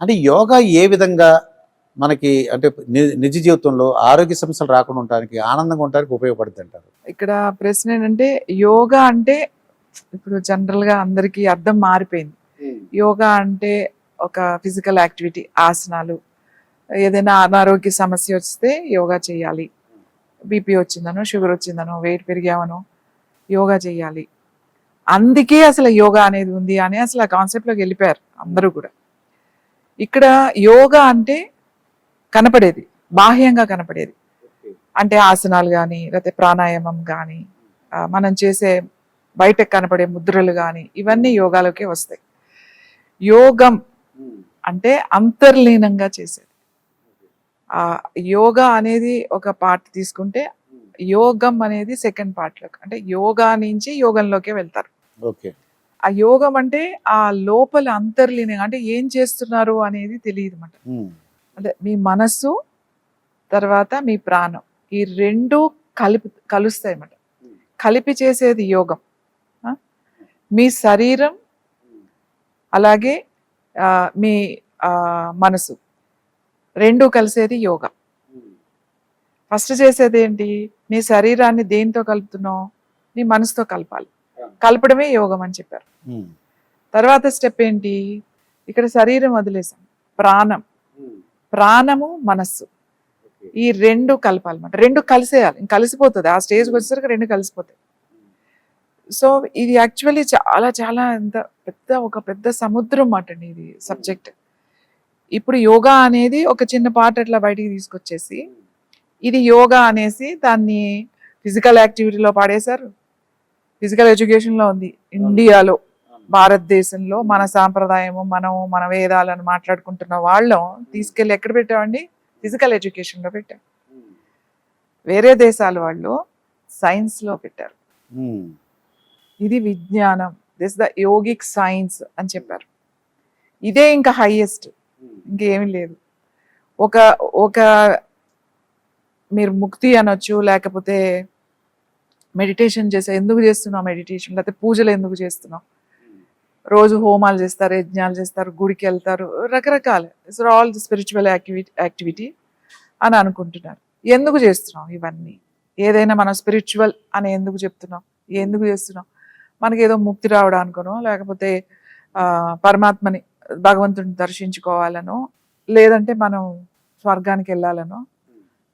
అంటే యోగా ఏ విధంగా మనకి అంటే ని- నిజ జీవితంలో ఆరోగ్య సమస్యలు రాకుండా ఉండడానికి ఆనందంగా ఉండడానికి ఉపయోగపడుతుంది అంటారు? ఇక్కడ ప్రశ్న ఏంటంటే యోగా అంటే ఇప్పుడు జనరల్గా అందరికీ అర్థం మారిపోయింది. యోగా అంటే ఒక ఫిజికల్ యాక్టివిటీ ఆసనాలు. ఏదైనా అనారోగ్య సమస్య వస్తే యోగా చేయాలి. బీపీ వచ్చిందనో షుగర్ వచ్చిందనో వెయిట్ పెరిగామనో యోగా చేయాలి. అందుకే అసలు యోగా అనేది ఉంది అని అసలు ఆ కాన్సెప్ట్లోకి వెళ్ళిపోయారు అందరూ కూడా. ఇక్కడ యోగా అంటే కనపడేది బాహ్యంగా కనపడేది. అంటే ఆసనాలు కానీ లేకపోతే ప్రాణాయామం కానీ మనం చేసే బయటకు కనపడే ముద్రలు కానీ ఇవన్నీ యోగాలోకే వస్తాయి. యోగం అంటే అంతర్లీనంగా చేసేది. ఆ యోగా అనేది ఒక పార్ట్ తీసుకుంటే యోగం అనేది సెకండ్ పార్ట్లోకి అంటే యోగా నుంచి యోగంలోకి వెళ్తారు. ఓకే. ఆ యోగం అంటే ఆ లోపల అంతర్లీనం అంటే ఏం చేస్తున్నారు అనేది తెలియదు అన్నమాట ఉమ్. అంటే మీ మనస్సు తర్వాత మీ ప్రాణం ఈ రెండు కలిపి కలుస్తాయి అన్నమాట కలిపి చేసేది యోగం? మీ శరీరం అలాగే మీ మనసు రెండు కలిసేది యోగా. ఫస్ట్ చేసేది ఏంటి నీ శరీరాన్ని దేంతో కలుపుతున్నావు? నీ మనసుతో కలపాలి. కలపడమే యోగం అని చెప్పారు. తర్వాత స్టెప్ ఏంటి? ఇక్కడ శరీరం వదిలేసాం. ప్రాణం. ప్రాణము మనస్సు. ఈ రెండు కలపాలన్నమాట రెండు కలిసేయాలి. ఇంక కలిసిపోతుంది. ఆ స్టేజ్కి వచ్చేసరికి రెండు కలిసిపోతాయి. సో ఇది యాక్చువల్లీ చాలా చాలా ఎంత పెద్ద ఒక పెద్ద సముద్రం మాట అండి ఇది సబ్జెక్ట్. ఇప్పుడు యోగా అనేది ఒక చిన్న పార్ట్ అట్లా బయటికి తీసుకొచ్చేసి ఇది యోగా అనేసి దాన్ని ఫిజికల్ యాక్టివిటీలో పాడేశారు. ఫిజికల్ ఎడ్యుకేషన్లో ఉంది. ఇండియాలో భారతదేశంలో మన సాంప్రదాయము మనము మన వేదాలను మాట్లాడుకుంటున్న వాళ్ళం తీసుకెళ్ళి ఎక్కడ పెట్టామండి? ఫిజికల్ ఎడ్యుకేషన్లో పెట్టాం. వేరే దేశాల వాళ్ళు సైన్స్లో పెట్టారు. ఉమ్. ఇది విజ్ఞానం. దిస్ ద యోగిక్ సైన్స్ అని చెప్పారు. ఇదే ఇంకా హైయెస్ట్ ఇంకేమీ లేదు. ఒక ఒక మీరు ముక్తి అనొచ్చు లేకపోతే మెడిటేషన్ చేసే ఎందుకు చేస్తున్నావు మెడిటేషన్? లేకపోతే పూజలు ఎందుకు చేస్తున్నావు? రోజు హోమాలు చేస్తారు యజ్ఞాలు చేస్తారు గుడికి వెళ్తారు రకరకాల. It's all the spiritual activity activity అని అనుకుంటున్నారు. ఎందుకు చేస్తున్నాం ఇవన్నీ? ఏదైనా మనం స్పిరిచువల్ అని ఎందుకు చెప్తున్నాం? ఎందుకు చేస్తున్నాం? మనకి ఏదో ముక్తి రావడానికనో లేకపోతే పరమాత్మని భగవంతుడిని దర్శించుకోవాలనో లేదంటే మనం స్వర్గానికి వెళ్ళాలనో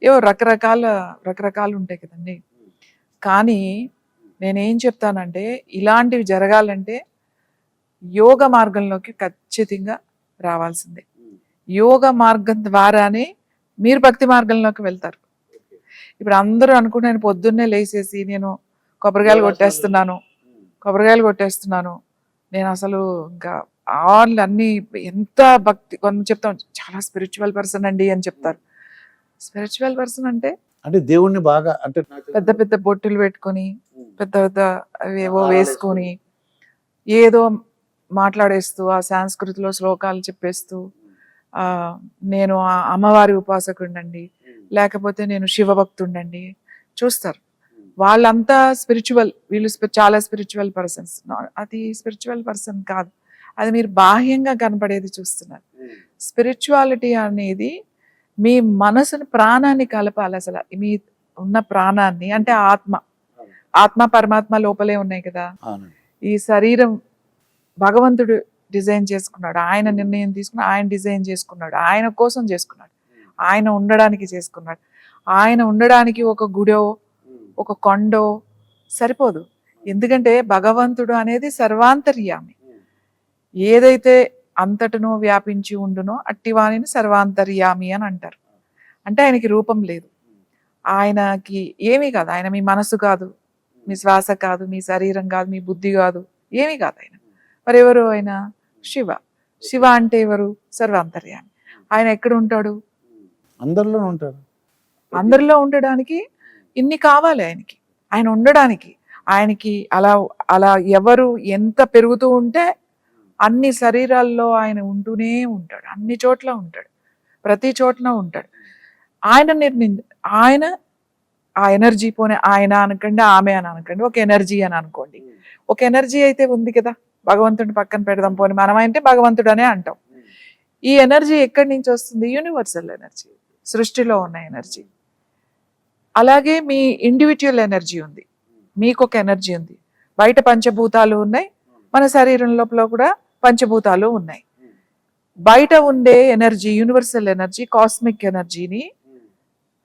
ఏవో రకరకాల రకరకాలు ఉంటాయి కదండి. కానీ నేనేం చెప్తానంటే ఇలాంటివి జరగాలంటే యోగ మార్గంలోకి ఖచ్చితంగా రావాల్సిందే. యోగ మార్గం ద్వారానే మీరు భక్తి మార్గంలోకి వెళ్తారు. ఇప్పుడు అందరూ అనుకుంటున్నాను పొద్దున్నే లేచేసి నేను కొబ్బరికాయలు కొట్టేస్తున్నాను కొబ్బరికాయలు కొట్టేస్తున్నాను. నేను అసలు ఇంకా ఆల్ అన్ని ఎంత భక్తి కొంత చెప్తాం చాలా స్పిరిచువల్ పర్సన్ అండి అని చెప్తారు. స్పిరిచువల్ పర్సన్ అంటే అంటే దేవుణ్ణి బాగా అంటే పెద్ద పెద్ద బొట్టులు పెట్టుకొని పెద్ద పెద్ద అవేవో వేసుకొని ఏదో మాట్లాడేస్తూ ఆ సంస్కృతిలో శ్లోకాలు చెప్పేస్తూ ఆ నేను ఆ అమ్మవారి ఉపాసకుండండి లేకపోతే నేను శివభక్తుండండి చూస్తారు. వాళ్ళంతా స్పిరిచువల్ వీళ్ళు స్పి- చాలా స్పిరిచువల్ పర్సన్స్. అది స్పిరిచువల్ పర్సన్ కాదు. అది మీరు బాహ్యంగా కనపడేది చూస్తున్నారు. స్పిరిచువాలిటీ అనేది మీ మనసుని ప్రాణాన్ని కలపాలి అసలు. మీ ఉన్న ప్రాణాన్ని అంటే ఆత్మ. ఆత్మ పరమాత్మ లోపలే ఉన్నాయి కదా. ఈ శరీరం భగవంతుడు డిజైన్ చేసుకున్నాడు. ఆయన నిర్ణయం తీసుకుని ఆయన డిజైన్ చేసుకున్నాడు. ఆయన కోసం చేసుకున్నాడు. ఆయన ఉండడానికి చేసుకున్నాడు. ఆయన ఉండడానికి ఒక గుడో ఒక కొండో సరిపోదు. ఎందుకంటే భగవంతుడు అనేది సర్వాంతర్యామి. ఏదైతే అంతటను వ్యాపించి ఉండునో అట్టివాణిని సర్వాంతర్యామి అని అంటారు. అంటే ఆయనకి రూపం లేదు. ఆయనకి ఏమీ కాదు. ఆయన మీ మనసు కాదు మీ శ్వాస కాదు మీ శరీరం కాదు మీ బుద్ధి కాదు ఏమీ కాదు ఆయన. మరి ఎవరు ఆయన? శివ. శివ అంటే ఎవరు? సర్వాంతర్యామి. ఆయన ఎక్కడ ఉంటాడు? అందరిలో ఉంటారు అందరిలో ఉండడానికి ఇన్ని కావాలి ఆయనకి. ఆయన ఉండడానికి ఆయనకి అలా అలా ఎవరు ఎంత పెరుగుతూ ఉంటే అన్ని శరీరాల్లో ఆయన ఉంటూనే ఉంటాడు. అన్ని చోట్ల ఉంటాడు. ప్రతి చోట్ల ఉంటాడు. ఆయన నిర్ణ ఆయన ఆ ఎనర్జీ పోనే ఆయన అనకండి ఆమె అని అనకండి ఒక ఎనర్జీ అని అనుకోండి. ఒక ఎనర్జీ అయితే ఉంది కదా? భగవంతుడిని పక్కన పెడదాం పోని మనం అంటే భగవంతుడు అనే అంటాం. ఈ ఎనర్జీ ఎక్కడి నుంచి వస్తుంది? యూనివర్సల్ ఎనర్జీ సృష్టిలో ఉన్న ఎనర్జీ. అలాగే మీ ఇండివిజువల్ ఎనర్జీ ఉంది. మీకు ఒక ఎనర్జీ ఉంది. బయట పంచభూతాలు ఉన్నాయి. మన శరీరం లోపల కూడా పంచభూతాలు ఉన్నాయి. బయట ఉండే ఎనర్జీ యూనివర్సల్ ఎనర్జీ కాస్మిక్ ఎనర్జీని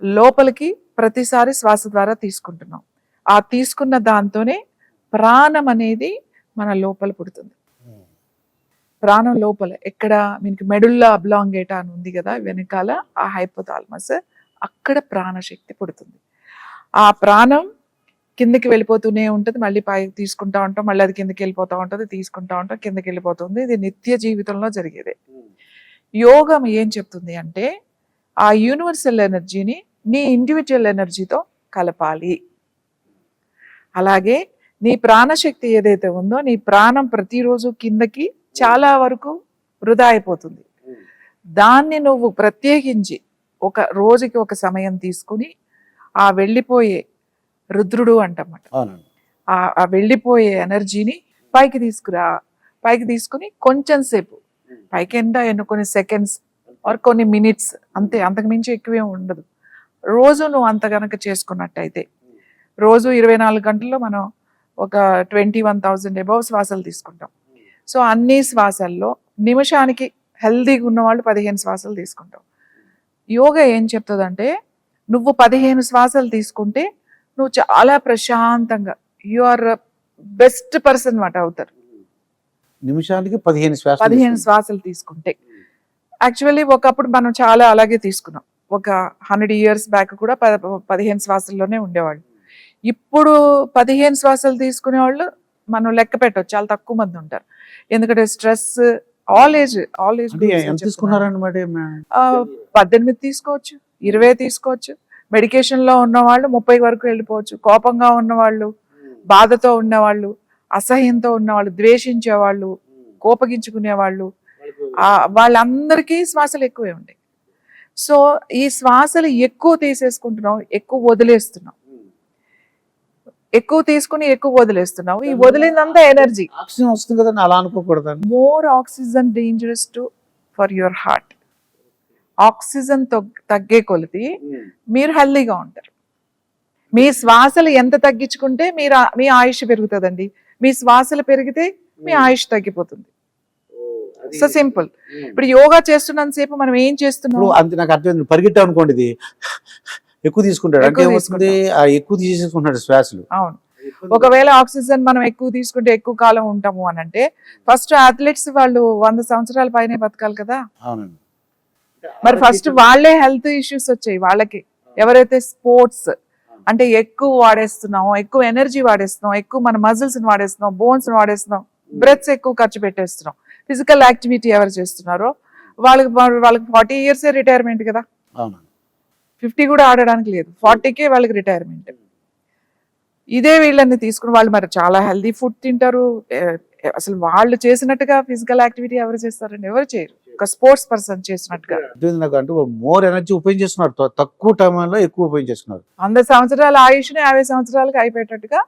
లోపలికి ప్రతిసారి శ్వాస ద్వారా తీసుకుంటున్నాం. ఆ తీసుకున్న దాంతోనే ప్రాణం అనేది మన లోపల పుడుతుంది. ప్రాణం లోపల ఎక్కడ మీకు మెడుల్లా అబ్లాంగేటా అని ఉంది కదా వెనకాల ఆ హైపోథాలమస్ అక్కడ ప్రాణశక్తి పుడుతుంది. ఆ ప్రాణం కిందకి వెళ్ళిపోతూనే ఉంటుంది. మళ్ళీ పైకి తీసుకుంటా ఉంటాం. మళ్ళీ అది కిందకి వెళ్ళిపోతూ ఉంటుంది. తీసుకుంటా ఉంటాం. కిందకి వెళ్ళిపోతుంది. ఇది నిత్య జీవితంలో జరిగేదే. యోగం ఏం చెప్తుంది అంటే ఆ యూనివర్సల్ ఎనర్జీని నీ ఇండివిజువల్ ఎనర్జీతో కలపాలి. అలాగే నీ ప్రాణశక్తి ఏదైతే ఉందో నీ ప్రాణం ప్రతిరోజు కిందకి చాలా వరకు వృధా అయిపోతుంది. దాన్ని నువ్వు ప్రత్యేకించి ఒక రోజుకి ఒక సమయం తీసుకుని ఆ వెళ్ళిపోయే రుద్రుడు అంటమాట. ఆ వెళ్ళిపోయే ఎనర్జీని పైకి తీసుకురా పైకి తీసుకుని కొంచెం సేపు పైకి ఎంత ఎన్నో కొన్ని సెకండ్స్ ఆర్ కొన్ని మినిట్స్ అంతే అంతకు మించి ఎక్కువే ఉండదు. రోజు నువ్వు అంత గనక చేసుకున్నట్టయితే రోజు ఇరవై నాలుగు గంటల్లో మనం ఒక ట్వంటీ వన్ థౌజండ్ అబౌవ్ శ్వాసలు తీసుకుంటాం. సో అన్ని శ్వాసల్లో నిమిషానికి హెల్దీగా ఉన్న వాళ్ళు పదిహేను శ్వాసలు తీసుకుంటాం. యోగా ఏం చెప్తుందంటే నువ్వు పదిహేను శ్వాసలు తీసుకుంటే నువ్వు చాలా ప్రశాంతంగా యు ఆర్ బెస్ట్ పర్సన్ మాట అవుతారు. నిమిషానికి పదిహేను శ్వాస పదిహేను శ్వాసలు తీసుకుంటే. యాక్చువల్లీ ఒకప్పుడు మనం చాలా అలాగే తీసుకున్నాం. ఒక హండ్రెడ్ ఇయర్స్ బ్యాక్ కూడా పద పదిహేను శ్వాసల్లోనే ఉండేవాళ్ళు. ఇప్పుడు పదిహేను శ్వాసలు తీసుకునే వాళ్ళు మనం లెక్క పెట్టవచ్చు చాలా తక్కువ మంది ఉంటారు. ఎందుకంటే stress all age all age పద్దెనిమిది తీసుకోవచ్చు ఇరవై తీసుకోవచ్చు మెడికేషన్లో ఉన్న వాళ్ళు ముప్పై వరకు వెళ్ళిపోవచ్చు. కోపంగా ఉన్న వాళ్ళు బాధతో ఉన్నవాళ్ళు అసహ్యంతో ఉన్నవాళ్ళు ద్వేషించే వాళ్ళు కోపగించుకునే వాళ్ళు ఆ వాళ్ళందరికీ శ్వాసలు ఎక్కువే ఉంటాయి సో ఈ శ్వాసలు ఎక్కువ తీసేసుకుంటున్నాం ఎక్కువ వదిలేస్తున్నాం ఎక్కువ తీసుకుని ఎక్కువ వదిలేస్తున్నాం ఈ వదిలిందంతా ఎనర్జీ. ఆక్సిజన్ వస్తుంది కదండి అలా అనుకోకూడదండి. More oxygen dangerous to for your heart oxygen తగ్గే కొలిది మీరు హెల్దీగా ఉంటారు. మీ శ్వాసలు ఎంత తగ్గించుకుంటే మీరు మీ ఆయుష్ పెరుగుతుందండి. మీ శ్వాసలు పెరిగితే మీ ఆయుష్ తగ్గిపోతుంది. So simple. ఇప్పుడు యోగా చేస్తున్నంతసేపు మనం ఏం చేస్తున్నాం? అంత నాకు అర్థమైంది. పరిగెట్టాం అనుకోండి ఇది. ఎక్కువ తీసుకుంటాడు. అంటే ఎక్కువ ఏమవుతుంది? ఆ ఎక్కువ తీసేసుకుంటాడు శ్వాసలు. అవును. ఒకవేళ ఆక్సిజన్ మనం ఎక్కువ తీసుకుంటే ఎక్కువ కాలం ఉంటాము అని అంటే ఫస్ట్ అథ్లెట్స్ వాళ్ళు వంద సంవత్సరాల పైనే బతకాలి కదా? అవునండి. మరి ఫస్ట్ వాళ్ళే హెల్త్ ఇష్యూస్ వచ్చాయి వాళ్ళకి. ఎవరైతే స్పోర్ట్స్ అంటే ఎక్కువ వాడేస్తున్నాం ఎక్కువ ఎనర్జీ వాడేస్తున్నాం ఎక్కువ మన మజిల్స్ వాడేస్తున్నాం బోన్స్ వాడేస్తున్నాం బ్రెత్స్ ఎక్కువ ఖర్చు పెట్టేస్తున్నాం. ఫిజికల్ యాక్టివిటీ ఎవరు చేస్తున్నారో వాళ్ళకి వాళ్ళకి ఫార్టీ ఇయర్సే రిటైర్మెంట్ కదా. ఫిఫ్టీ కూడా ఆడడానికి లేదు. ఫార్టీకే వాళ్ళకి రిటైర్మెంట్ ఇదే వీళ్ళని తీసుకుని వాళ్ళు మరి చాలా హెల్దీ ఫుడ్ తింటారు. అసలు వాళ్ళు చేసినట్టుగా ఫిజికల్ యాక్టివిటీ ఎవరు చేస్తారండి? ఎవరు చేయరు. ఒక స్పోర్ట్స్ పర్సన్ చేసినట్టుగా. నాకు అంటే మోర్ ఎనర్జీ ఉపయోగించేస్తున్నారు తక్కువ టైంలో ఎక్కువ ఉపయోగించేస్తున్నారు వంద సంవత్సరాల ఆయుష్ని యాభై సంవత్సరాలకు అయిపోయేటట్టుగా